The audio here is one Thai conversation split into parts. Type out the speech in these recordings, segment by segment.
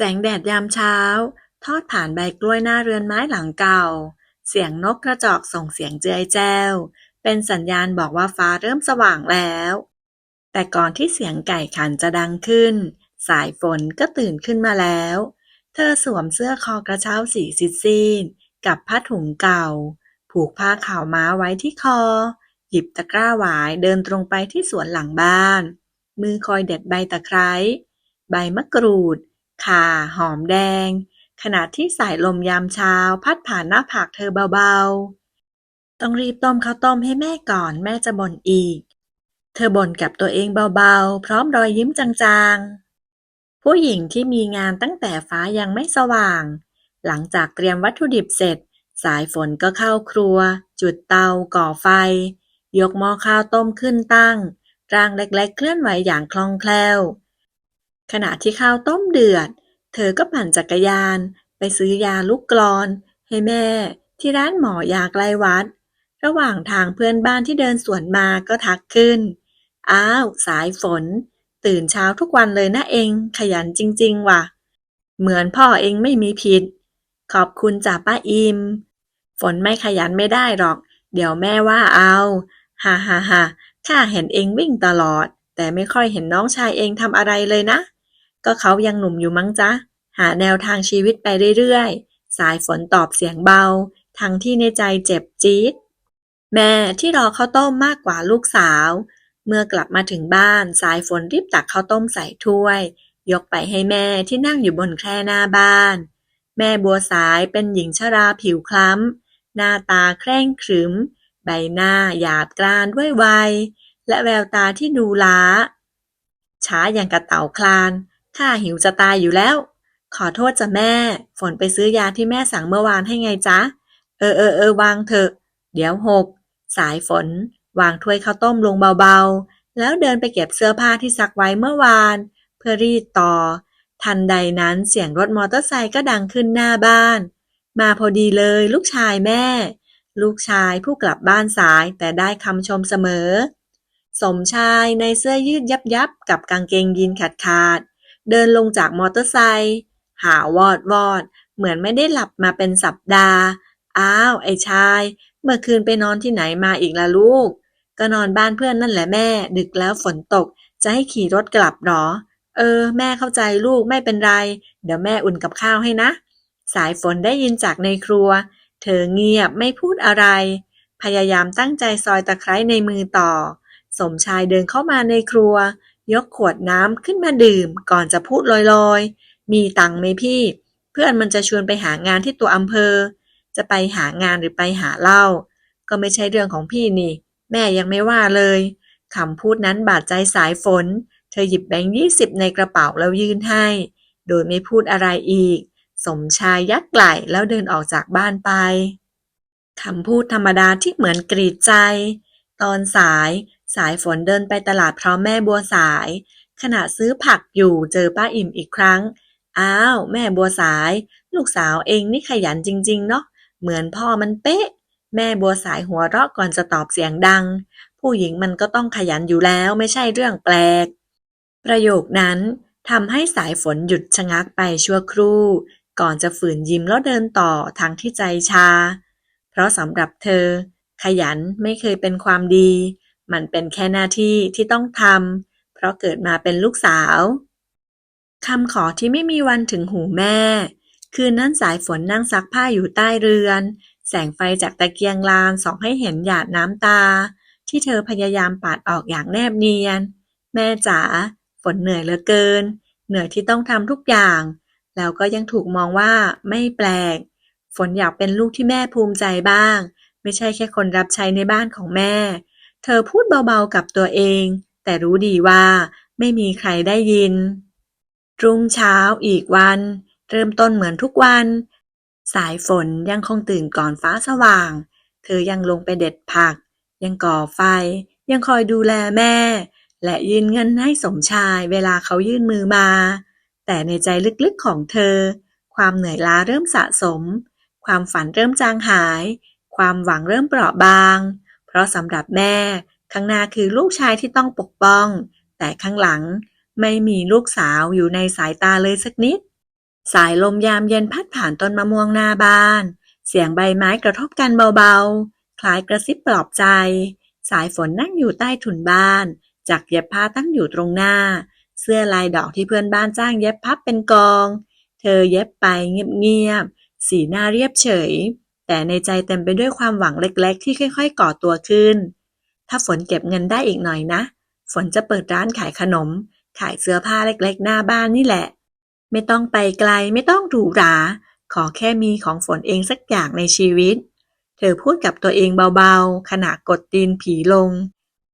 แสงแดดยามเช้า ทอดผ่านใบกล้วยหน้าเรือนไม้หลังเก่า เสียงนกกระจอกส่งเสียงเจือยแจ้ว เป็นสัญญาณบอกว่าฟ้าเริ่มสว่างแล้ว แต่ก่อนที่เสียงไก่ขันจะดังขึ้น สายฝนก็ตื่นขึ้นมาแล้ว เธอสวมเสื้อคอกระเช้าสีซีดๆกับผ้าถุงเก่า ผูกผ้าขาวม้าไว้ที่คอ หยิบตะกร้าหวายเดินตรงไปที่สวนหลังบ้าน มือคอยเด็ดใบตะไคร้ ใบมะกรูด ข่า หอมแดง ขณะที่สายลมยามเช้าพัดผ่านหน้าผากเธอเบา ๆ ต้องรีบต้มข้าวต้มให้แม่ก่อนแม่จะบ่นอีก เธอบ่นกับตัวเองเบา ๆ พร้อมรอยยิ้มจางๆ ผู้หญิงที่มีงานตั้งแต่ฟ้ายังไม่สว่าง หลังจากเตรียมวัตถุดิบเสร็จ สายฝนก็เข้าครัว จุดเตา ก่อไฟ ยกหม้อข้าวต้มขึ้นตั้ง ร่างเล็กๆ เคลื่อนไหวอย่างคล่องแคล่ว ขณะที่ข้าวต้มเดือด เธอก็ปั่นจักรยานไปซื้อยาลูกกลอนให้แม่ที่ร้านหมอยาใกล้วัด ระหว่างทางเพื่อนบ้านที่เดินสวนมาก็ทักขึ้น อ้าว สายฝน ตื่นเช้าทุกวันเลยนะเอง ขยันจริง ๆ ว่ะ เหมือนพ่อเองไม่มีผิด ขอบคุณจ่าป้าอิม ฝนไม่ขยันไม่ได้หรอก เดี๋ยวแม่ว่าเอาฮ่าฮ่าฮ่าข้าเห็นเองวิ่งตลอด แต่ไม่ค่อยเห็นน้องชายเองทำอะไรเลยนะ ก็เขายังหนุ่มอยู่มั้งจ๊ะ หาแนวทางชีวิตไปเรื่อย ๆ สายฝนตอบเสียงเบา ทั้งที่ในใจเจ็บจี๊ด แม่ที่รอข้าวต้มมากกว่าลูกสาว เมื่อกลับมาถึงบ้าน สายฝนรีบตักข้าวต้มใส่ถ้วย ยกไปให้แม่ที่นั่งอยู่บนแคร่หน้าบ้าน แม่บัวสายเป็นหญิงชราผิวคล้ำ หน้าตาเคร่งขรึม ใบหน้าหยาบกร้านด้วยวัยและแววตาที่ดูล้าช้าอย่างกระเต่าคลาน ข้าหิวจะตายอยู่แล้ว ขอโทษจ้ะแม่ ฝนไปซื้อยาที่แม่สั่งเมื่อวานให้ไงจ๊ะ เออเออเออวางเถอะ เดี๋ยวหก สายฝน วางถ้วยข้าวต้มลงเบาๆ แล้วเดินไปเก็บเสื้อผ้าที่ซักไว้เมื่อวาน เพื่อรีดต่อ ทันใดนั้นเสียงรถมอเตอร์ไซค์ก็ดังขึ้นหน้าบ้าน มาพอดีเลยลูกชายแม่ ลูกชายผู้กลับบ้านสายแต่ได้คำชมเสมอ สมชายในเสื้อยืดยับยับๆกับกางเกงยีนขาดขาด เดินลงจากมอเตอร์ไซค์หาวอดวอด เหมือนไม่ได้หลับมาเป็นสัปดาห์ อ้าว ไอ้ชาย เมื่อคืนไปนอนที่ไหนมาอีกล่ะลูก ก็นอนบ้านเพื่อนนั่นแหละแม่ ดึกแล้วฝนตก จะให้ขี่รถกลับหรอ เออ แม่เข้าใจลูกไม่เป็นไร เดี๋ยวแม่อุ่นกับข้าวให้นะ สายฝนได้ยินจากในครัว เธอเงียบไม่พูดอะไร พยายามตั้งใจซอยตะไคร้ในมือต่อ สมชายเดินเข้ามาในครัว ยกขวดน้ำขึ้นมาดื่ม ก่อนจะพูดลอยๆ มีตังไหมพี่ เพื่อนมันจะชวนไปหางานที่ตัวอำเภอ จะไปหางานหรือไปหาเหล้า ก็ไม่ใช่เรื่องของพี่นี่ แม่ยังไม่ว่าเลย คำพูดนั้นบาดใจสายฝน เธอหยิบแบงค์ยี่สิบในกระเป๋าแล้วยื่นให้ โดยไม่พูดอะไรอีก สมชายยักไหล่แล้วเดินออกจากบ้านไป คำพูดธรรมดาที่เหมือนกรีดใจ ตอนสาย สายฝนเดินไปตลาดพร้อมแม่บัวสาย ขณะซื้อผักอยู่เจอป้าอิ่มอีกครั้ง อ้าว แม่บัวสาย ลูกสาวเองนี่ขยันจริง ๆ เนาะ เหมือนพ่อมันเป๊ะ แม่บัวสายหัวเราะก่อนจะตอบเสียงดัง ผู้หญิงมันก็ต้องขยันอยู่แล้วไม่ใช่เรื่องแปลก ประโยคนั้นทำให้สายฝนหยุดชะงักไปชั่วครู่ ก่อนจะฝืนยิ้มแล้วเดินต่อทางที่ใจชา เพราะสำหรับเธอ ขยันไม่เคยเป็นความดี มันเป็นแค่หน้าที่ที่ต้องทำเพราะเกิดมาเป็นลูกสาวคำขอที่ไม่มีวันถึงหูแม่ คืนนั้นสายฝนนั่งซักผ้าอยู่ใต้เรือน แสงไฟจากตะเกียงลานส่องให้เห็นหยาดน้ำตา ที่เธอพยายามปาดออกอย่างแนบเนียน แม่จ๋าฝนเหนื่อยเหลือเกิน เหนื่อยที่ต้องทำทุกอย่าง แล้วก็ยังถูกมองว่าไม่แปลก ฝนอยากเป็นลูกที่แม่ภูมิใจบ้าง ไม่ใช่แค่คนรับใช้ในบ้านของแม่ เธอพูดเบา ๆ กับตัวเอง แต่รู้ดีว่าไม่มีใครได้ยิน รุ่งเช้าอีกวัน เริ่มต้นเหมือนทุกวัน สายฝนยังคงตื่นก่อนฟ้าสว่าง เธอยังลงไปเด็ดผัก ยังก่อไฟ ยังคอยดูแลแม่ และยื่นเงินให้สมชายเวลาเขายื่นมือมา แต่ในใจลึกๆของเธอ ความเหนื่อยล้าเริ่มสะสม ความฝันเริ่มจางหาย ความหวังเริ่มเปราะบาง ราะสำหรับแม่ ข้างหน้าคือลูกชายที่ต้องปกป้อง แต่ข้างหลังไม่มีลูกสาวอยู่ในสายตาเลยสักนิด สายลมยามเย็นพัดผ่านต้นมะม่วงหน้าบ้าน เสียงใบไม้กระทบกันเบาๆ คล้ายกระซิบปลอบใจ สายฝนนั่งอยู่ใต้ถุนบ้าน จักเย็บผ้าตั้งอยู่ตรงหน้า เสื้อลายดอกที่เพื่อนบ้านจ้างเย็บพับเป็นกอง เธอเย็บไปเงียบๆ สีหน้าเรียบเฉย แต่ในใจเต็มไปด้วยความหวังเล็กๆ ที่ค่อยๆ ก่อตัวขึ้น ถ้าฝนเก็บเงินได้อีกหน่อยนะ ฝนจะเปิดร้านขายขนม ขายเสื้อผ้าเล็กๆ หน้าบ้านนี่แหละ ไม่ต้องไปไกลไม่ต้องหรูหรา ขอแค่มีของฝนเองสักอย่างในชีวิต เธอพูดกับตัวเองเบาๆ ขณะกดตีนผีลง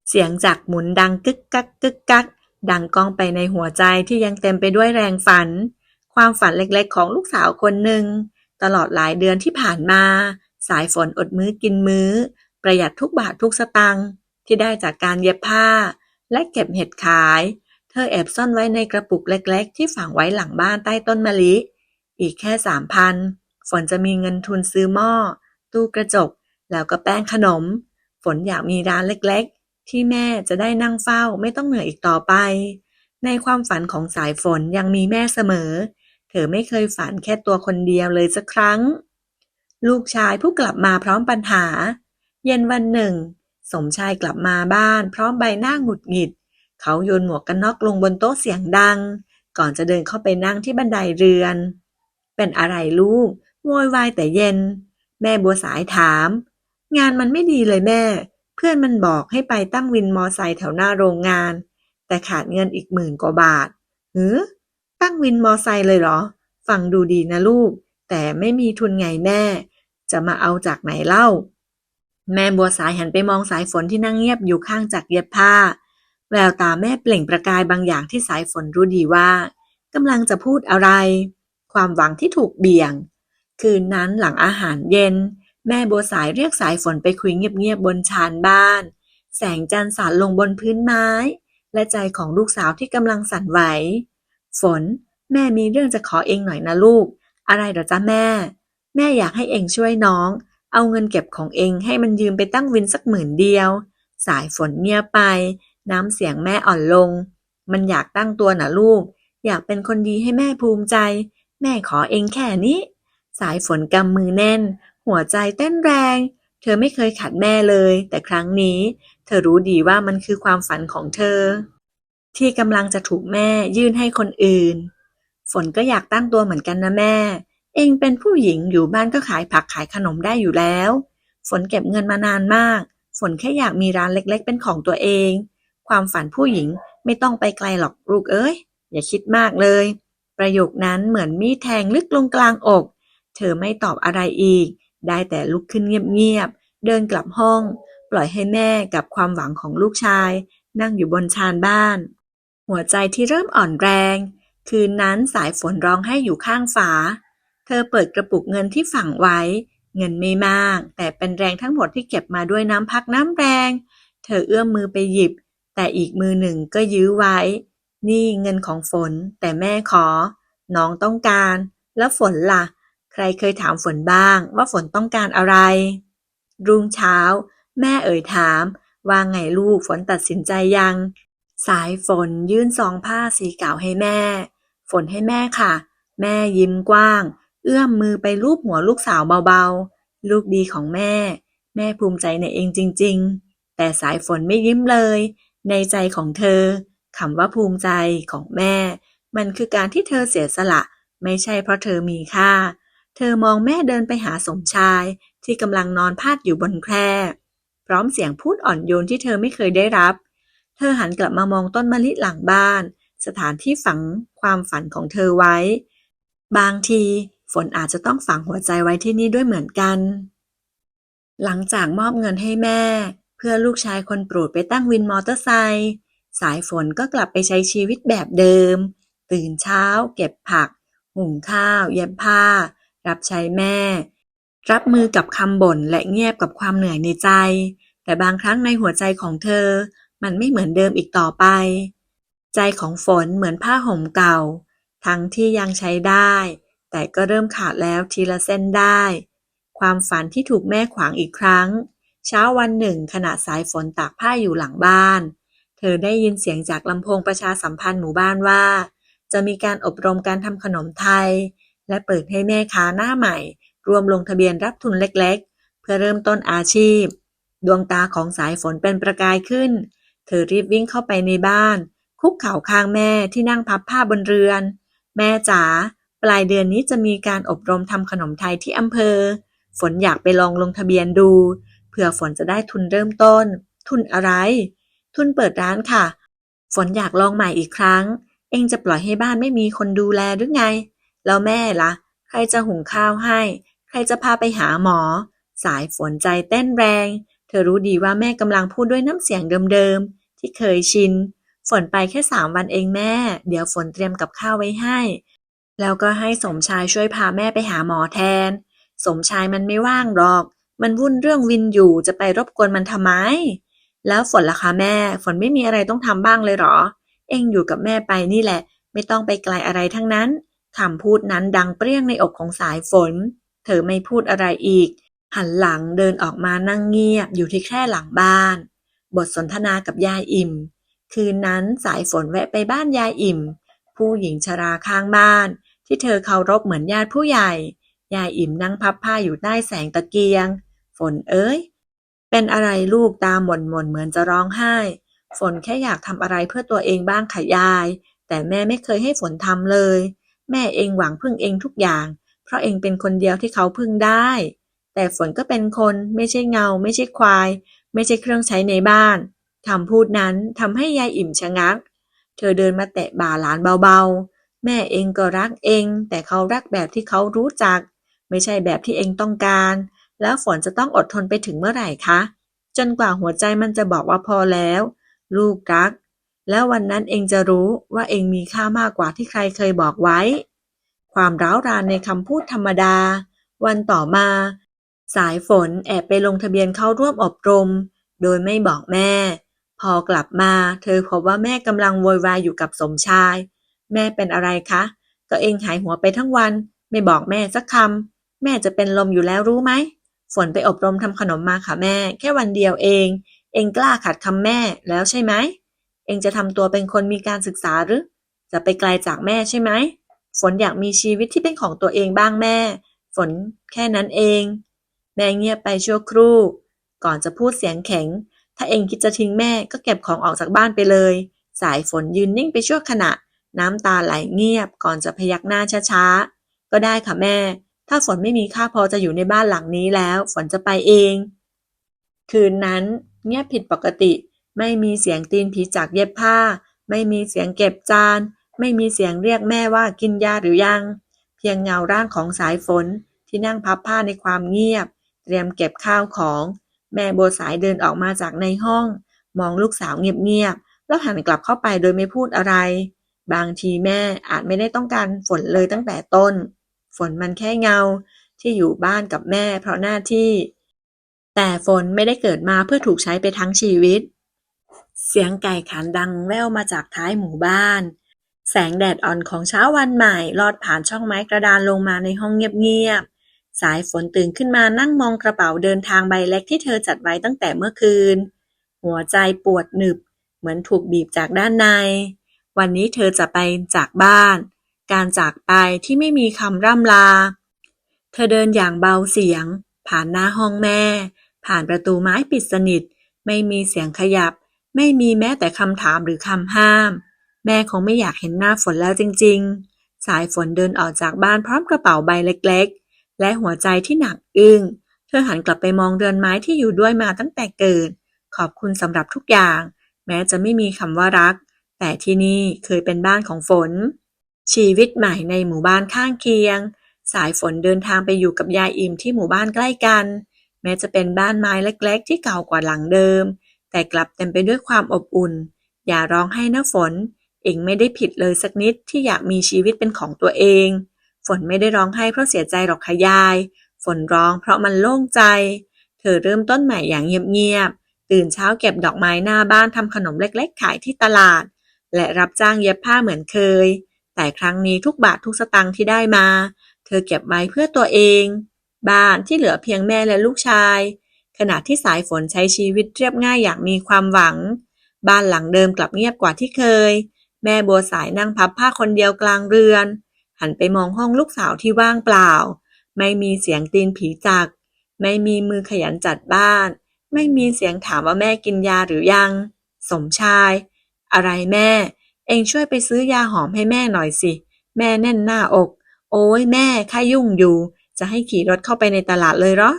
เสียงจักรหมุนดังกึกกักกึกกักดังก้องไปในหัวใจที่ยังเต็มไปด้วยแรงฝัน ความฝันเล็กๆ ของลูกสาวคนหนึ่ง ตลอดหลายเดือนที่ผ่านมา สายฝนอดมื้อกินมื้อ ประหยัดทุกบาททุกสตางค์ที่ได้จากการเย็บผ้า และเก็บเห็ดขาย เธอแอบซ่อนไว้ในกระปุกเล็กๆ ที่ฝังไว้หลังบ้านใต้ต้นมะลิ อีกแค่สามพัน ฝนจะมีเงินทุนซื้อหม้อ ตู้กระจก แล้วก็แป้งขนม ฝนอยากมีร้านเล็กๆ ที่แม่จะได้นั่งเฝ้าไม่ต้องเหนื่อยอีกต่อไป ในความฝันของสายฝนยังมีแม่เสมอ ธอไม่เคยฝันแค่ตัวคนเดียวเลยสักครั้ง ลูกชายผู้กลับมาพร้อมปัญหา เย็นวันหนึ่ง สมชายกลับมาบ้านพร้อมใบหน้าหงุดหงิด เขาโยนหมวกกันน็อกลงบนโต๊ะเสียงดัง ก่อนจะเดินเข้าไปนั่งที่บันไดเรือน เป็นอะไรลูกโวยวายแต่เย็น แม่บัวสายถาม งานมันไม่ดีเลยแม่ เพื่อนมันบอกให้ไปตั้งวินมอไซค์แถวหน้าโรงงาน แต่ขาดเงินอีกหมื่นกว่าบาทหือ ตั้งวินมอไซค์เลยเหรอ ฟังดูดีนะลูก แต่ไม่มีทุนไงแม่ จะมาเอาจากไหนเล่า แม่บัวสายหันไปมองสายฝนที่นั่งเงียบอยู่ข้างจักรเย็บผ้า แววตาแม่เปล่งประกายบางอย่างที่สายฝนรู้ดีว่ากำลังจะพูดอะไร ความหวังที่ถูกเบี่ยง คืนนั้นหลังอาหารเย็น แม่บัวสายเรียกสายฝนไปคุยเงียบๆบนชานบ้าน แสงจันทร์สาดลงบนพื้นไม้ และใจของลูกสาวที่กำลังสั่นไหว ฝน แม่มีเรื่องจะขอเองหน่อยนะลูก อะไรหรอจ๊ะแม่ แม่อยากให้เองช่วยน้อง เอาเงินเก็บของเองให้มันยืมไปตั้งวินสักหมื่นเดียว สายฝนเงียบไป น้ำเสียงแม่อ่อนลง มันอยากตั้งตัวนะลูก อยากเป็นคนดีให้แม่ภูมิใจ แม่ขอเองแค่นี้ สายฝนกำมือแน่น หัวใจเต้นแรง เธอไม่เคยขัดแม่เลย แต่ครั้งนี้ เธอรู้ดีว่ามันคือความฝันของเธอ ที่กำลังจะถูกแม่ยื่นให้คนอื่น ฝนก็อยากตั้งตัวเหมือนกันนะแม่ เองเป็นผู้หญิงอยู่บ้านก็ขายผักขายขนมได้อยู่แล้ว ฝนเก็บเงินมานานมาก ฝนแค่อยากมีร้านเล็กๆ เป็นของตัวเอง ความฝันผู้หญิงไม่ต้องไปไกลหรอกลูกเอ้ย อย่าคิดมากเลย ประโยคนั้นเหมือนมีแทงลึกลงกลางอก เธอไม่ตอบอะไรอีก ได้แต่ลุกขึ้นเงียบๆ เดินกลับห้อง ปล่อยให้แม่กับความหวังของลูกชาย นั่งอยู่บนชานบ้าน หัวใจที่เริ่มอ่อนแรง คืนนั้นสายฝนร้องให้อยู่ข้างฝา เธอเปิดกระปุกเงินที่ฝังไว้ เงินไม่มาก แต่เป็นแรงทั้งหมดที่เก็บมาด้วยน้ำพักน้ำแรง เธอเอื้อมมือไปหยิบ แต่อีกมือหนึ่งก็ยื้อไว้ นี่เงินของฝน แต่แม่ขอ น้องต้องการ แล้วฝนล่ะ ใครเคยถามฝนบ้างว่าฝนต้องการอะไร รุ่งเช้า แม่เอ่ยถาม ว่าไงลูกฝนตัดสินใจยัง สายฝนยื่นซองผ้าสีเก่าให้แม่ ฝนให้แม่ค่ะ แม่ยิ้มกว้าง เอื้อมมือไปลูบหัวลูกสาวเบาๆ ลูกดีของแม่ แม่ภูมิใจในเองจริง ๆ แต่สายฝนไม่ยิ้มเลย ในใจของเธอคำว่าภูมิใจของแม่ มันคือการที่เธอเสียสละ ไม่ใช่เพราะเธอมีค่า เธอมองแม่เดินไปหาสมชาย ที่กำลังนอนพาดอยู่บนแคร่พร้อมเสียงพูดอ่อนโยนที่เธอไม่เคยได้รับ เธอหันกลับมามองต้นมะลิหลังบ้าน สถานที่ฝังความฝันของเธอไว้ บางทีฝนอาจจะต้องฝังหัวใจไว้ที่นี่ด้วยเหมือนกัน หลังจากมอบเงินให้แม่ เพื่อลูกชายคนโปรดไปตั้งวินมอเตอร์ไซค์สายฝนก็กลับไปใช้ชีวิตแบบเดิม ตื่นเช้า เก็บผัก หุงข้าว เย็บผ้า รับใช้แม่ รับมือกับคำบ่นและเงียบกับความเหนื่อยในใจ แต่บางครั้งในหัวใจของเธอ มันไม่เหมือนเดิมอีกต่อไป ใจของฝนเหมือนผ้าห่มเก่า ทั้งที่ยังใช้ได้ แต่ก็เริ่มขาดแล้วทีละเส้นได้ ความฝันที่ถูกแม่ขวางอีกครั้ง เช้าวันหนึ่งขณะสายฝนตากผ้าอยู่หลังบ้าน เธอได้ยินเสียงจากลำโพงประชาสัมพันธ์หมู่บ้านว่า จะมีการอบรมการทำขนมไทย และเปิดให้แม่ค้าหน้าใหม่ รวมลงทะเบียนรับทุนเล็กๆ เพื่อเริ่มต้นอาชีพ ดวงตาของสายฝนเป็นประกายขึ้น เธอรีบวิ่งเข้าไปในบ้าน คุกเข่าข้างแม่ที่นั่งพับผ้าบนเรือน แม่จ๋า ปลายเดือนนี้จะมีการอบรมทำขนมไทยที่อำเภอ ฝนอยากไปลองลงทะเบียนดู เผื่อฝนจะได้ทุนเริ่มต้น ทุนอะไร ทุนเปิดร้านค่ะ ฝนอยากลองใหม่อีกครั้ง เองจะปล่อยให้บ้านไม่มีคนดูแลหรือไง แล้วแม่ล่ะ ใครจะหุงข้าวให้ ใครจะพาไปหาหมอ สายฝนใจเต้นแรง ธอรู้ดีว่าแม่กำลังพูดด้วยน้ำเสียงเดิมๆ ที่เคยชิน ฝนไปแค่สามวันเองแม่ เดี๋ยวฝนเตรียมกับข้าวไว้ให้ แล้วก็ให้สมชายช่วยพาแม่ไปหาหมอแทน สมชายมันไม่ว่างหรอก มันวุ่นเรื่องวินอยู่จะไปรบกวนมันทำไม แล้วฝนล่ะคะแม่ ฝนไม่มีอะไรต้องทำบ้างเลยหรอ เองอยู่กับแม่ไปนี่แหละ ไม่ต้องไปไกลอะไรทั้งนั้นคำพูดนั้นดังเปรี้ยงในอกของสายฝน เธอไม่พูดอะไรอีก หันหลังเดินออกมานั่งเงียบอยู่ที่แคร่หลังบ้าน บทสนทนากับยายอิ่ม คืนนั้นสายฝนแวะไปบ้านยายอิ่ม ผู้หญิงชราข้างบ้าน ที่เธอเคารพเหมือนญาติผู้ใหญ่ ยายอิ่มนั่งพับผ้าอยู่ใต้แสงตะเกียง ฝนเอ้ย เป็นอะไรลูกตาหม่นหม่นเหมือนจะร้องไห้ ฝนแค่อยากทำอะไรเพื่อตัวเองบ้างค่ะยาย แต่แม่ไม่เคยให้ฝนทำเลย แม่เองหวังพึ่งเองทุกอย่าง เพราะเองเป็นคนเดียวที่เขาพึ่งได้ แต่ฝนก็เป็นคน ไม่ใช่เงา ไม่ใช่ควาย ไม่ใช่เครื่องใช้ในบ้าน คำพูดนั้นทำให้ยายอิ่มชะงัก เธอเดินมาแตะบ่าหลานเบาๆ แม่เองก็รักเอง แต่เขารักแบบที่เขารู้จัก ไม่ใช่แบบที่เองต้องการ แล้วฝนจะต้องอดทนไปถึงเมื่อไหร่คะ จนกว่าหัวใจมันจะบอกว่าพอแล้ว ลูกรัก แล้ววันนั้นเองจะรู้ว่าเองมีค่ามากกว่าที่ใครเคยบอกไว้ ความร้าวรานในคำพูดธรรมดา วันต่อมา สายฝนแอบไปลงทะเบียนเข้าร่วมอบรม โดยไม่บอกแม่ พอกลับมาเธอพบว่าแม่กำลังโวยวายอยู่กับสมชาย แม่เป็นอะไรคะก็เองหายหัวไปทั้งวัน ไม่บอกแม่สักคำ แม่จะเป็นลมอยู่แล้วรู้ไหม ฝนไปอบรมทำขนมมาค่ะแม่ แค่วันเดียวเอง เองกล้าขัดคำแม่แล้วใช่ไหม เองจะทำตัวเป็นคนมีการศึกษาหรือ จะไปไกลจากแม่ใช่ไหม ฝนอยากมีชีวิตที่เป็นของตัวเองบ้างแม่ ฝนแค่นั้นเอง แม่เงียบไปชั่วครู่ ก่อนจะพูดเสียงแข็ง ถ้าเองคิดจะทิ้งแม่ก็เก็บของออกจากบ้านไปเลย สายฝนยืนนิ่งไปชั่วขณะ น้ำตาไหลเงียบก่อนจะพยักหน้าช้าๆ ก็ได้ค่ะแม่ ถ้าฝนไม่มีค่าพอจะอยู่ในบ้านหลังนี้แล้ว ฝนจะไปเอง คืนนั้น เงียบผิดปกติ ไม่มีเสียงตีนผีจากเย็บผ้า ไม่มีเสียงเก็บจาน ไม่มีเสียงเรียกแม่ว่ากินยาหรือยัง เพียงเงาร่างของสายฝนที่นั่งพับผ้าในความเงียบ เตรียมเก็บข้าวของ แม่โบวสายเดินออกมาจากในห้อง มองลูกสาวเงียบๆแล้วหันกลับเข้าไปโดยไม่พูดอะไร บางทีแม่อาจไม่ได้ต้องการฝนเลยตั้งแต่ต้น ฝนมันแค่เงาที่อยู่บ้านกับแม่เพราะหน้าที่ แต่ฝนไม่ได้เกิดมาเพื่อถูกใช้ไปทั้งชีวิต เสียงไก่ขันดังแว่วมาจากท้ายหมู่บ้าน แสงแดดอ่อนของเช้าวันใหม่ลอดผ่านช่องไม้กระดานลงมาในห้องเงียบๆ สายฝนตื่นขึ้นมานั่งมองกระเป๋าเดินทางใบเล็กที่เธอจัดไว้ตั้งแต่เมื่อคืน หัวใจปวดหนึบ เหมือนถูกบีบจากด้านใน วันนี้เธอจะไปจากบ้าน การจากไปที่ไม่มีคำร่ำลา เธอเดินอย่างเบาเสียง ผ่านหน้าห้องแม่ ผ่านประตูไม้ปิดสนิท ไม่มีเสียงขยับ ไม่มีแม้แต่คำถามหรือคำห้าม แม่คงไม่อยากเห็นหน้าฝนแล้วจริง ๆ สายฝนเดินออกจากบ้านพร้อมกระเป๋าใบเล็กๆ และหัวใจที่หนักอึ้ง เธอหันกลับไปมองเรือนไม้ที่อยู่ด้วยมาตั้งแต่เกิด ขอบคุณสำหรับทุกอย่าง แม้จะไม่มีคำว่ารัก แต่ที่นี่เคยเป็นบ้านของฝน ชีวิตใหม่ในหมู่บ้านข้างเคียง สายฝนเดินทางไปอยู่กับยายอิ่มที่หมู่บ้านใกล้กัน แม้จะเป็นบ้านไม้เล็กๆ ที่เก่ากว่าหลังเดิม แต่กลับเต็มไปด้วยความอบอุ่น อย่าร้องไห้นะฝน เองไม่ได้ผิดเลยสักนิดที่อยากมีชีวิตเป็นของตัวเอง ฝนไม่ได้ร้องไห้เพราะเสียใจหรอกค่ะยาย ฝนร้องเพราะมันโล่งใจ เธอเริ่มต้นใหม่อย่างเงียบๆ ตื่นเช้าเก็บดอกไม้หน้าบ้านทำขนมเล็กๆ ขายที่ตลาด และรับจ้างเย็บผ้าเหมือนเคย แต่ครั้งนี้ทุกบาททุกสตางค์ที่ได้มา เธอเก็บไว้เพื่อตัวเอง บ้านที่เหลือเพียงแม่และลูกชาย ขณะที่สายฝนใช้ชีวิตเรียบง่ายอย่างมีความหวัง บ้านหลังเดิมกลับเงียบกว่าที่เคย แม่บัวสายนั่งพับผ้าคนเดียวกลางเรือน หันไปมองห้องลูกสาวที่ว่างเปล่า ไม่มีเสียงตีนผีจัก ไม่มีมือขยันจัดบ้าน ไม่มีเสียงถามว่าแม่กินยาหรือยัง สมชาย อะไรแม่ เองช่วยไปซื้อยาหอมให้แม่หน่อยสิ แม่แน่นหน้าอก โอ้ยแม่ข้ายุ่งอยู่ จะให้ขี่รถเข้าไปในตลาดเลยเหรอ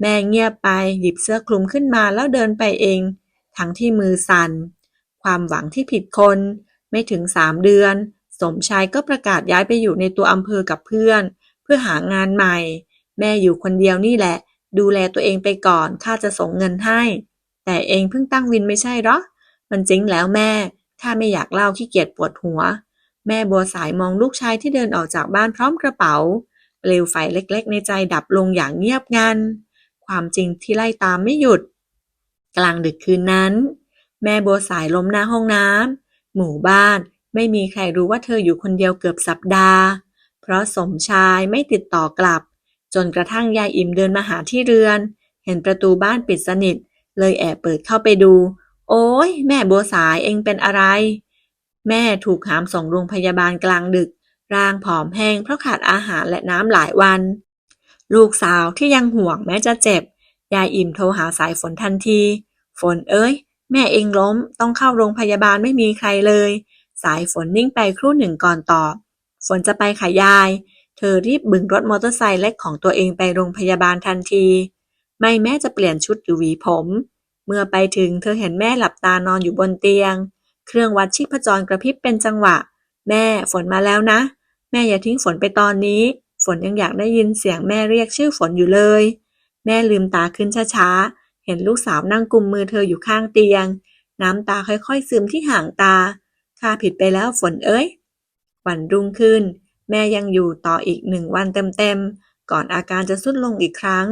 แม่เงียบไปหยิบเสื้อคลุมขึ้นมาแล้วเดินไปเอง ทั้งที่มือสั่นความหวังที่ผิดคน ไม่ถึงสามเดือน มชายก็ประกาศย้ายไปอยู่ในตัวอำเภอกับเพื่อน เพื่อหางานใหม่ แม่อยู่คนเดียวนี่แหละ ดูแลตัวเองไปก่อน ข้าจะส่งเงินให้ แต่เองเพิ่งตั้งวินไม่ใช่หรอ มันจริงแล้วแม่ ข้าไม่อยากเล่าขี้เกียจปวดหัว แม่บัวสายมองลูกชายที่เดินออกจากบ้านพร้อมกระเป๋า เปลวไฟเล็กๆ ในใจดับลงอย่างเงียบงัน ความจริงที่ไล่ตามไม่หยุด กลางดึกคืนนั้น แม่บัวสายล้มหน้าห้องน้ำหมู่บ้าน ไม่มีใครรู้ว่าเธออยู่คนเดียวเกือบสัปดาห์ เพราะสมชายไม่ติดต่อกลับ จนกระทั่งยายอิ่มเดินมาหาที่เรือน เห็นประตูบ้านปิดสนิท เลยแอบเปิดเข้าไปดู โอ้ยแม่บัวสายเองเป็นอะไร แม่ถูกหามส่งโรงพยาบาลกลางดึก ร่างผอมแห้งเพราะขาดอาหารและน้ำหลายวัน ลูกสาวที่ยังห่วงแม้จะเจ็บ ยายอิ่มโทรหาสายฝนทันที ฝนเอ้ย แม่เองล้มต้องเข้าโรงพยาบาลไม่มีใครเลย สายฝนนิ่งไปครู่หนึ่งก่อนตอบ ฝนจะไปขายาย เธอรีบบึงรถมอเตอร์ไซค์เล็กของตัวเองไปโรงพยาบาลทันที ไม่แม่จะเปลี่ยนชุดหรือหวีผม เมื่อไปถึงเธอเห็นแม่หลับตานอนอยู่บนเตียง เครื่องวัดชีพจรกระพริบเป็นจังหวะ แม่ฝนมาแล้วนะ แม่อย่าทิ้งฝนไปตอนนี้ ฝนยังอยากได้ยินเสียงแม่เรียกชื่อฝนอยู่เลย แม่ลืมตาขึ้นช้าๆเห็นลูกสาวนั่งกุมมือเธออยู่ข้างเตียง น้ำตาค่อยๆซึมที่ห่างตา ข้าผิดไปแล้วฝนเอ้ย วันรุ่งขึ้น แม่ยังอยู่ต่ออีกหนึ่งวันเต็มๆ ก่อนอาการจะทรุดลงอีกครั้ง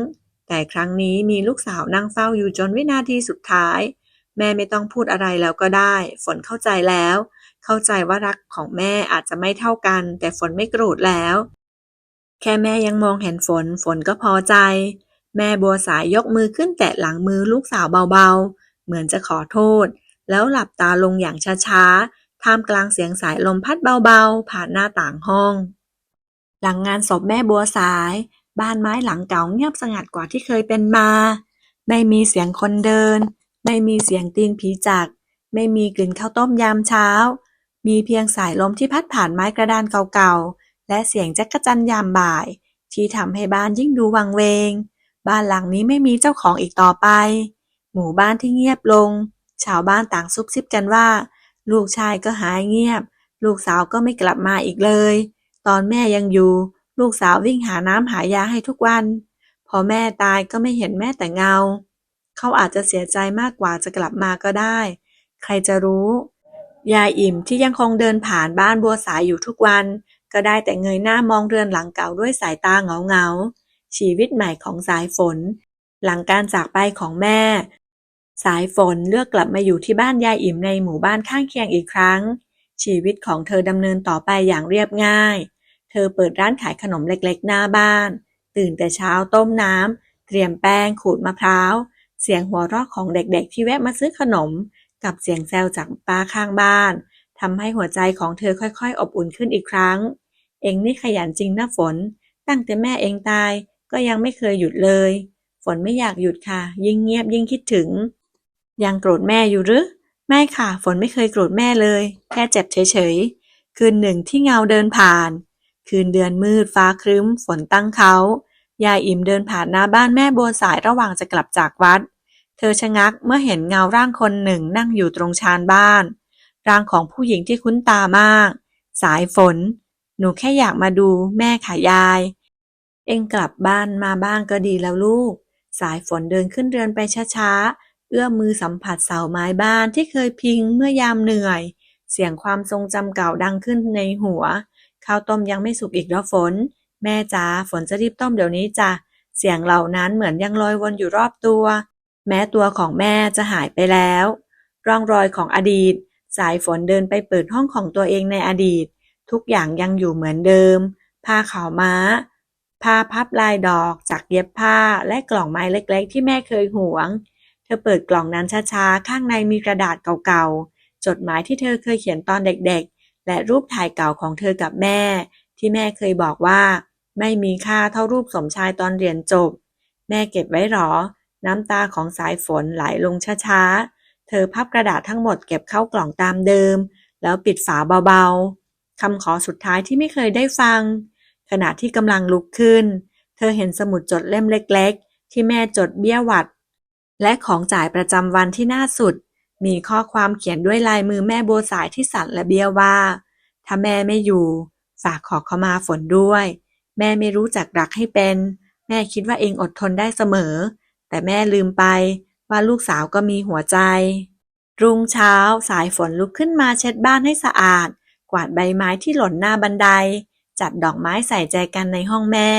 แต่ครั้งนี้มีลูกสาวนั่งเฝ้าอยู่จนวินาทีสุดท้าย แม่ไม่ต้องพูดอะไรแล้วก็ได้ ฝนเข้าใจแล้ว เข้าใจว่ารักของแม่อาจจะไม่เท่ากัน แต่ฝนไม่โกรธแล้ว แค่แม่ยังมองเห็นฝน ฝนก็พอใจ แม่บัวสายยกมือขึ้นแตะหลังมือลูกสาวเบาๆ เหมือนจะขอโทษ แล้วหลับตาลงอย่างช้าๆ ท่ามกลางเสียงสายลมพัดเบาๆ ผ่านหน้าต่างห้อง หลังงานศพแม่บัวสาย บ้านไม้หลังเก่าเงียบสงัดกว่าที่เคยเป็นมา ไม่มีเสียงคนเดิน ไม่มีเสียงตีนผีจัก ไม่มีกลิ่นข้าวต้มยามเช้า มีเพียงสายลมที่พัดผ่านไม้กระดานเก่าๆ และเสียงจักรจันยามบ่าย ที่ทำให้บ้านยิ่งดูวังเวง บ้านหลังนี้ไม่มีเจ้าของอีกต่อไป หมู่บ้านที่เงียบลง ชาวบ้านต่างซุบซิบกันว่า ลูกชายก็หายเงียบ ลูกสาวก็ไม่กลับมาอีกเลย ตอนแม่ยังอยู่ ลูกสาววิ่งหาน้ำหายาให้ทุกวัน พอแม่ตายก็ไม่เห็นแม่แต่เงา เขาอาจจะเสียใจมากกว่าจะกลับมาก็ได้ ใครจะรู้ ยายอิ่มที่ยังคงเดินผ่านบ้านบัวสายอยู่ทุกวัน ก็ได้แต่เงยหน้ามองเรือนหลังเก่าด้วยสายตาเหงาเงาๆชีวิตใหม่ของสายฝน หลังการจากไปของแม่ สายฝนเลือกกลับมาอยู่ที่บ้านยายอิ่มในหมู่บ้านข้างเคียงอีกครั้ง ชีวิตของเธอดำเนินต่อไปอย่างเรียบง่าย เธอเปิดร้านขายขนมเล็กๆ หน้าบ้าน ตื่นแต่เช้าต้มน้ำ เตรียมแป้ง ขูดมะพร้าว เสียงหัวเราะของเด็กๆ ที่แวะมาซื้อขนม กับเสียงแซวจากป้าข้างบ้านทำให้หัวใจของเธอค่อยๆ อบอุ่นขึ้นอีกครั้ง เองนี่ขยันจริงนะฝน ตั้งแต่แม่เองตายก็ยังไม่เคยหยุดเลย ฝนไม่อยากหยุดค่ะ ยิ่งเงียบยิ่งคิดถึง ยังโกรธแม่อยู่หรือไม่ค่ะ ฝนไม่เคยโกรธแม่เลย แค่เจ็บเฉย ๆ คืนหนึ่งที่เงาเดินผ่าน คืนเดือนมืด ฟ้าครึ้ม ฝนตั้งเขายายอิ่มเดินผ่านหน้าบ้านแม่บัวสายระหว่างจะกลับจากวัด เธอชะงักเมื่อเห็นเงาร่างคนหนึ่งนั่งอยู่ตรงชานบ้าน ร่างของผู้หญิงที่คุ้นตามาก สายฝน หนูแค่อยากมาดู แม่ขายาย เอ็งกลับบ้านมาบ้างก็ดีแล้วลูก สายฝนเดินขึ้นเรือนไปช้า ๆ เอื้อมมือสัมผัสเสาไม้บ้านที่เคยพิงเมื่อยามเหนื่อย เสียงความทรงจำเก่าดังขึ้นในหัว ข้าวต้มยังไม่สุกอีกแล้วฝน แม่จ๋าฝนจะรีบต้มเดี๋ยวนี้จ้ะ เสียงเหล่านั้นเหมือนยังลอยวนอยู่รอบตัว แม้ตัวของแม่จะหายไปแล้ว ร่องรอยของอดีต สายฝนเดินไปเปิดห้องของตัวเองในอดีต ทุกอย่างยังอยู่เหมือนเดิม ผ้าขาวม้า ผ้าพับลายดอกจากเย็บผ้าและกล่องไม้เล็ก ๆ ที่แม่เคยหวง อเปิดกล่องนั้นช้าๆ ข้างในมีกระดาษเก่าๆ จดหมายที่เธอเคยเขียนตอนเด็กๆ และรูปถ่ายเก่าของเธอกับแม่ ที่แม่เคยบอกว่า ไม่มีค่าเท่ารูปสมชายตอนเรียนจบ แม่เก็บไว้หรอ น้ำตาของสายฝนไหลลงช้าๆ เธอพับกระดาษทั้งหมดเก็บเข้ากล่องตามเดิม แล้วปิดฝาเบาๆคำขอสุดท้ายที่ไม่เคยได้ฟัง ขณะที่กำลังลุกขึ้น เธอเห็นสมุดจดเล่มเล็ก ๆ ที่แม่จดเบี้ยหวัด และของจ่ายประจำวันที่หน้าสุด มีข้อความเขียนด้วยลายมือแม่บัวสายที่สั่นและเบี้ยวว่า ถ้าแม่ไม่อยู่ ฝากขอเขามาฝนด้วย แม่ไม่รู้จักรักให้เป็น แม่คิดว่าเองอดทนได้เสมอ แต่แม่ลืมไปว่าลูกสาวก็มีหัวใจ รุ่งเช้าสายฝนลุกขึ้นมาเช็ดบ้านให้สะอาด กวาดใบไม้ที่หล่นหน้าบันได จัดดอกไม้ใส่ใจกันในห้องแม่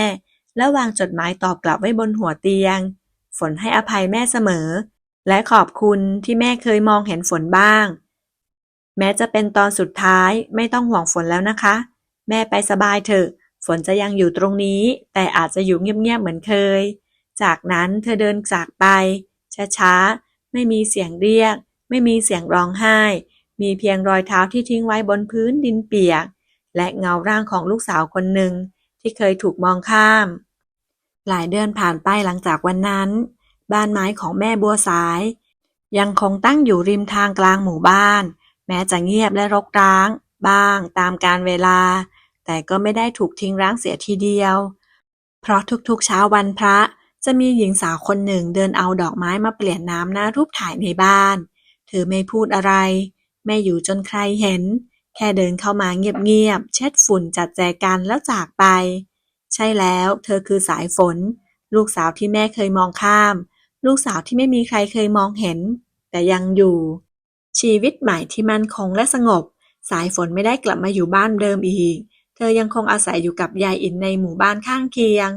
แล้ววางจดหมายตอบกลับไว้บนหัวเตียง ฝนให้อภัยแม่เสมอ และขอบคุณที่แม่เคยมองเห็นฝนบ้าง แม้จะเป็นตอนสุดท้ายไม่ต้องห่วงฝนแล้วนะคะ แม่ไปสบายเถอะ ฝนจะยังอยู่ตรงนี้ แต่อาจจะอยู่เงียบๆเหมือนเคย จากนั้นเธอเดินจากไป ช้าๆ ไม่มีเสียงเรียก ไม่มีเสียงร้องไห้ มีเพียงรอยเท้าที่ทิ้งไว้บนพื้นดินเปียก และเงาร่างของลูกสาวคนหนึ่งที่เคยถูกมองข้าม หลายเดือนผ่านไปหลังจากวันนั้น บ้านไม้ของแม่บัวสาย ยังคงตั้งอยู่ริมทางกลางหมู่บ้าน แม้จะเงียบและรกร้าง บ้างตามกาลเวลา แต่ก็ไม่ได้ถูกทิ้งร้างเสียทีเดียว เพราะทุกๆเช้าวันพระจะมีหญิงสาวคนหนึ่งเดินเอาดอกไม้มาเปลี่ยนน้ำหน้ารูปถ่ายในบ้าน เธอไม่พูดอะไร ไม่อยู่จนใครเห็น แค่เดินเข้ามาเงียบๆเช็ดฝุ่นจัดแจกันแล้วจากไป ใช่แล้ว เธอคือสายฝน ลูกสาวที่แม่เคยมองข้าม ลูกสาวที่ไม่มีใครเคยมองเห็น แต่ยังอยู่ ชีวิตใหม่ที่มั่นคงและสงบ สายฝนไม่ได้กลับมาอยู่บ้านเดิมอีก เธอยังคงอาศัยอยู่กับยายอินในหมู่บ้านข้างเคียง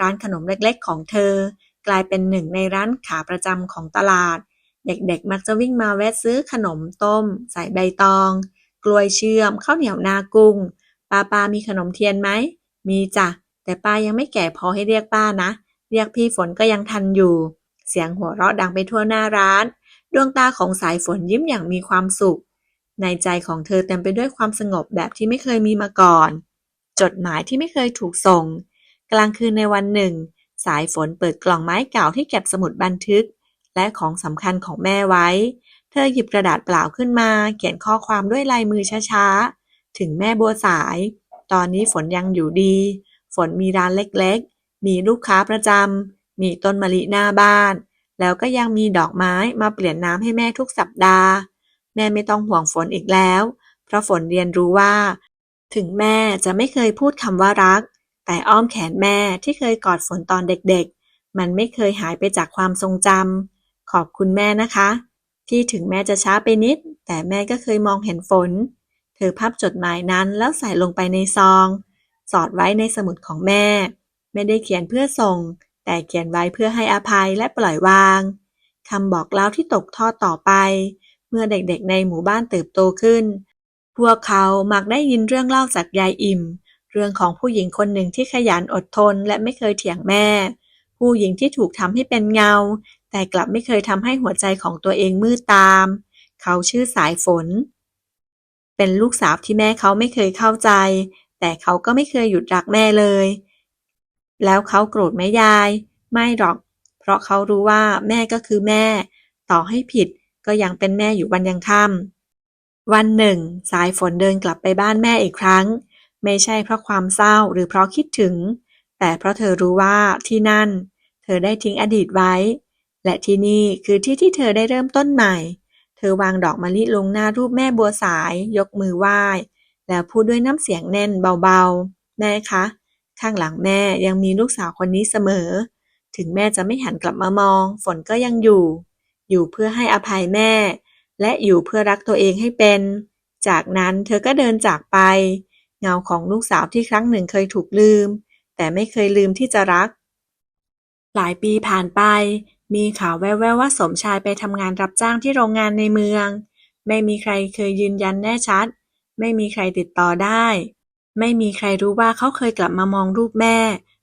ร้านขนมเล็กๆ ของเธอ กลายเป็นหนึ่งในร้านขาประจำของตลาด เด็กๆ มักจะวิ่งมาแวะซื้อขนมต้ม ใส่ใบตอง กล้วยเชื่อมข้าวเหนียวนากุ้งป้าปามีขนมเทียนไหมมีจ้ะ แต่ป้ายังไม่แก่พอให้เรียกป้านะ เรียกพี่ฝนก็ยังทันอยู่ เสียงหัวเราะดังไปทั่วหน้าร้าน ดวงตาของสายฝนยิ้มอย่างมีความสุข ในใจของเธอเต็มไปด้วยความสงบแบบที่ไม่เคยมีมาก่อน จดหมายที่ไม่เคยถูกส่ง กลางคืนในวันหนึ่ง สายฝนเปิดกล่องไม้เก่าที่เก็บสมุดบันทึก และของสำคัญของแม่ไว้ เธอหยิบกระดาษเปล่าขึ้นมา เขียนข้อความด้วยลายมือช้าๆ ถึงแม่บัวสาย ตอนนี้ฝนยังอยู่ดี ฝนมีร้านเล็กๆ มีลูกค้าประจำ มีต้นมะลิหน้าบ้าน แล้วก็ยังมีดอกไม้มาเปลี่ยนน้ำให้แม่ทุกสัปดาห์ แม่ไม่ต้องห่วงฝนอีกแล้ว เพราะฝนเรียนรู้ว่า ถึงแม่จะไม่เคยพูดคำว่ารัก แต่อ้อมแขนแม่ที่เคยกอดฝนตอนเด็กๆ มันไม่เคยหายไปจากความทรงจำขอบคุณแม่นะคะ ที่ถึงแม่จะช้าไปนิด แต่แม่ก็เคยมองเห็นฝน เธอพับจดหมายนั้นแล้วใส่ลงไปในซอง สอดไว้ในสมุดของแม่ ไม่ได้เขียนเพื่อส่ง แต่เขียนไว้เพื่อให้อภัยและปล่อยวาง คำบอกเล่าที่ตกทอดต่อไป เมื่อเด็กๆในหมู่บ้านเติบโตขึ้น พวกเขามักได้ยินเรื่องเล่าจากยายอิ่ม เรื่องของผู้หญิงคนหนึ่งที่ขยันอดทนและไม่เคยเถียงแม่ ผู้หญิงที่ถูกทำให้เป็นเงา แต่กลับไม่เคยทำให้หัวใจของตัวเองมืดตาม เขาชื่อสายฝนเป็นลูกสาวที่แม่เขาไม่เคยเข้าใจ แต่เขาก็ไม่เคยหยุดรักแม่เลย แล้วเขาโกรธไหมยาย ไม่หรอก เพราะเขารู้ว่าแม่ก็คือแม่ ต่อให้ผิดก็ยังเป็นแม่อยู่วันยังค่ำวันหนึ่ง สายฝนเดินกลับไปบ้านแม่อีกครั้ง ไม่ใช่เพราะความเศร้าหรือเพราะคิดถึง แต่เพราะเธอรู้ว่าที่นั่น เธอได้ทิ้งอดีตไว้ และที่นี่คือที่ที่เธอได้เริ่มต้นใหม่ เธอวางดอกมะลิลงหน้ารูปแม่บัวสาย ยกมือไหว้ แล้วพูดด้วยน้ำเสียงแน่นเบาๆ แม่คะ ข้างหลังแม่ยังมีลูกสาวคนนี้เสมอ ถึงแม่จะไม่หันกลับมามอง ฝนก็ยังอยู่ อยู่เพื่อให้อภัยแม่ และอยู่เพื่อรักตัวเองให้เป็น จากนั้นเธอก็เดินจากไป เงาของลูกสาวที่ครั้งหนึ่งเคยถูกลืม แต่ไม่เคยลืมที่จะรัก หลายปีผ่านไป มีข่าวแว่วๆว่าสมชายไปทำงานรับจ้างที่โรงงานในเมือง ไม่มีใครเคยยืนยันแน่ชัด ไม่มีใครติดต่อได้ ไม่มีใครรู้ว่าเขาเคยกลับมามองรูปแม่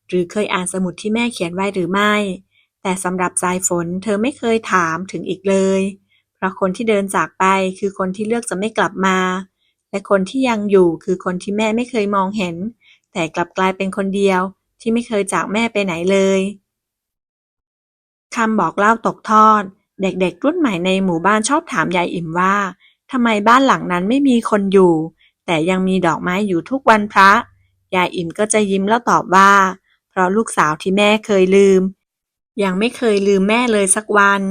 หรือเคยอ่านสมุดที่แม่เขียนไว้หรือไม่ แต่สำหรับสายฝนเธอไม่เคยถามถึงอีกเลย เพราะคนที่เดินจากไปคือคนที่เลือกจะไม่กลับมา และคนที่ยังอยู่คือคนที่แม่ไม่เคยมองเห็น แต่กลับกลายเป็นคนเดียวที่ไม่เคยจากแม่ไปไหนเลยคำบอกเล่าตกทอด เด็กๆ รุ่นใหม่ในหมู่บ้านชอบถามยายอิ่มว่า ทำไมบ้านหลังนั้นไม่มีคนอยู่ แต่ยังมีดอกไม้อยู่ทุกวันพระ ยายอิ่มก็จะยิ้มแล้วตอบว่า เพราะลูกสาวที่แม่เคยลืม ยังไม่เคยลืมแม่เลยสักวัน